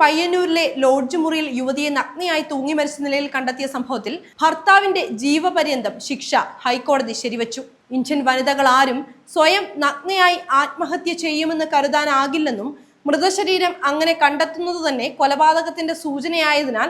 പയ്യന്നൂരിലെ lodge മുറിയിൽ യുവതിയെ നഗ്നയായി തൂങ്ങി മരിച്ച നിലയിൽ കണ്ടെത്തിയ സംഭവത്തിൽ ഭർത്താവിന്റെ ജീവപര്യന്തം ശിക്ഷ ഹൈക്കോടതി ശരിവച്ചു. ഇന്ത്യൻ വനിതകൾ ആരും സ്വയം നഗ്നയായി ആത്മഹത്യ ചെയ്യുമെന്ന് കരുതാനാകില്ലെന്നും മൃതശരീരം അങ്ങനെ കണ്ടെത്തുന്നത് തന്നെ കൊലപാതകത്തിന്റെ സൂചനയായതിനാൽ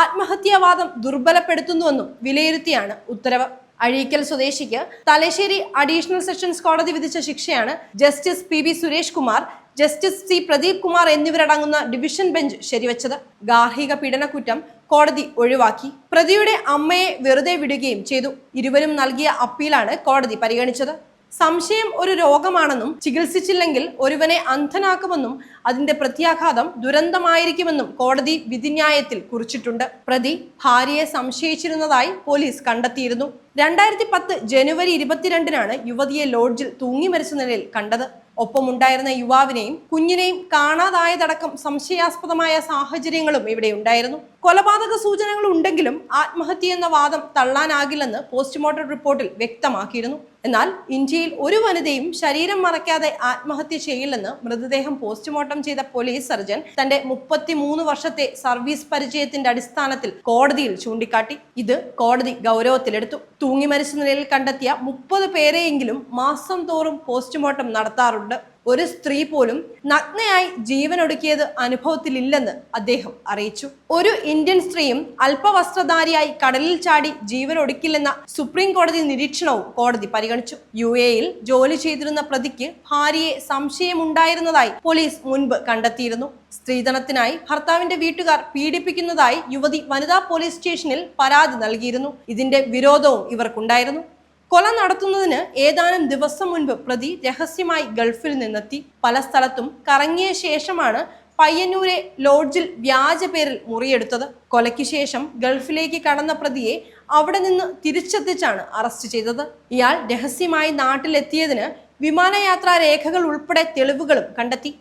ആത്മഹത്യാവാദം ദുർബലപ്പെടുത്തുന്നുവെന്നും വിലയിരുത്തിയാണ് ഉത്തരവ്. അഴീക്കൽ സ്വദേശിക്ക് തലശ്ശേരി അഡീഷണൽ സെഷൻസ് കോടതി വിധിച്ച ശിക്ഷയാണ് justice P B Suresh Kumar justice C Pradeep Kumar എന്നിവരടങ്ങുന്ന ഡിവിഷൻ ബെഞ്ച് ശരിവച്ചത്. ഗാർഹിക പീഡനക്കുറ്റം കോടതി ഒഴിവാക്കി. പ്രതിയുടെ അമ്മയെ വെറുതെ വിടുകയും ചെയ്തു. ഇരുവരും നൽകിയ അപ്പീലാണ് കോടതി പരിഗണിച്ചത്. സംശയം ഒരു രോഗമാണെന്നും ചികിത്സിച്ചില്ലെങ്കിൽ ഒരുവനെ അന്ധനാക്കുമെന്നും അതിന്റെ പ്രത്യാഘാതം ദുരന്തമായിരിക്കുമെന്നും കോടതി വിധിന്യായത്തിൽ കുറിച്ചിട്ടുണ്ട്. പ്രതി ഭാര്യയെ സംശയിച്ചിരുന്നതായി പോലീസ് കണ്ടെത്തിയിരുന്നു. രണ്ടായിരത്തി പത്ത് ജനുവരി ഇരുപത്തിരണ്ടിനാണ് യുവതിയെ ലോഡ്ജിൽ തൂങ്ങി മരിച്ച നിലയിൽ കണ്ടത്. ഒപ്പമുണ്ടായിരുന്ന യുവാവിനെയും കുഞ്ഞിനെയും കാണാതായതടക്കം സംശയാസ്പദമായ സാഹചര്യങ്ങളും ഇവിടെ ഉണ്ടായിരുന്നു. കൊലപാതക സൂചനകൾ ഉണ്ടെങ്കിലും ആത്മഹത്യ എന്ന വാദം തള്ളാനാകില്ലെന്ന് പോസ്റ്റ്മോർട്ടം റിപ്പോർട്ടിൽ വ്യക്തമാക്കിയിരുന്നു. എന്നാൽ ഇന്ത്യയിൽ ഒരു വനിതയും ശരീരം മറയ്ക്കാതെ ആത്മഹത്യ ചെയ്യില്ലെന്ന് മൃതദേഹം പോസ്റ്റ്മോർട്ടം ചെയ്ത പോലീസ് സർജൻ തന്റെ മുപ്പത്തിമൂന്ന് വർഷത്തെ സർവീസ് പരിചയത്തിന്റെ അടിസ്ഥാനത്തിൽ കോടതിയിൽ ചൂണ്ടിക്കാട്ടി. ഇത് കോടതി ഗൗരവത്തിലെടുത്തു. തൂങ്ങി മരിച്ച നിലയിൽ കണ്ടെത്തിയ മുപ്പത് പേരെയെങ്കിലും മാസം തോറും പോസ്റ്റ്മോർട്ടം നടത്താറുണ്ട്. ഒരു സ്ത്രീ പോലും നഗ്നയായി ജീവനൊടുക്കിയത് അനുഭവത്തിലില്ലെന്ന് അദ്ദേഹം അറിയിച്ചു. ഒരു ഇന്ത്യൻ സ്ത്രീയും അല്പവസ്ത്രധാരിയായി കടലിൽ ചാടി ജീവനൊടുക്കില്ലെന്ന സുപ്രീം കോടതി നിരീക്ഷണവും കോടതി പരിഗണിച്ചു. യു എയിൽ ജോലി ചെയ്തിരുന്ന പ്രതിക്ക് ഭാര്യയെ സംശയമുണ്ടായിരുന്നതായി പോലീസ് മുൻപ് കണ്ടെത്തിയിരുന്നു. സ്ത്രീധനത്തിനായി ഭർത്താവിന്റെ വീട്ടുകാർ പീഡിപ്പിക്കുന്നതായി യുവതി വനിതാ പോലീസ് സ്റ്റേഷനിൽ പരാതി നൽകിയിരുന്നു. ഇതിന്റെ വിരോധവും ഇവർക്കുണ്ടായിരുന്നു. കൊല നടത്തുന്നതിന് ഏതാനും ദിവസം മുൻപ് പ്രതി രഹസ്യമായി ഗൾഫിൽ നിന്നെത്തി. പല സ്ഥലത്തും കറങ്ങിയ ശേഷമാണ് പയ്യന്നൂരെ ലോഡ്ജിൽ വ്യാജ പേരിൽ മുറിയെടുത്തത്. കൊലയ്ക്ക് ശേഷം ഗൾഫിലേക്ക് കടന്ന പ്രതിയെ അവിടെ നിന്ന് തിരിച്ചെത്തിച്ചാണ് അറസ്റ്റ് ചെയ്തത്. ഇയാൾ രഹസ്യമായി നാട്ടിലെത്തിയതിന് വിമാനയാത്രാ രേഖകൾ ഉൾപ്പെടെ തെളിവുകളും കണ്ടെത്തി.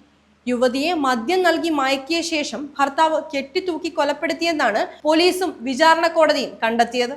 യുവതിയെ മദ്യം നൽകി മയക്കിയ ശേഷം ഭർത്താവ് കെട്ടിത്തൂക്കി കൊലപ്പെടുത്തിയെന്നാണ് പോലീസും വിചാരണ കോടതിയും കണ്ടെത്തിയത്.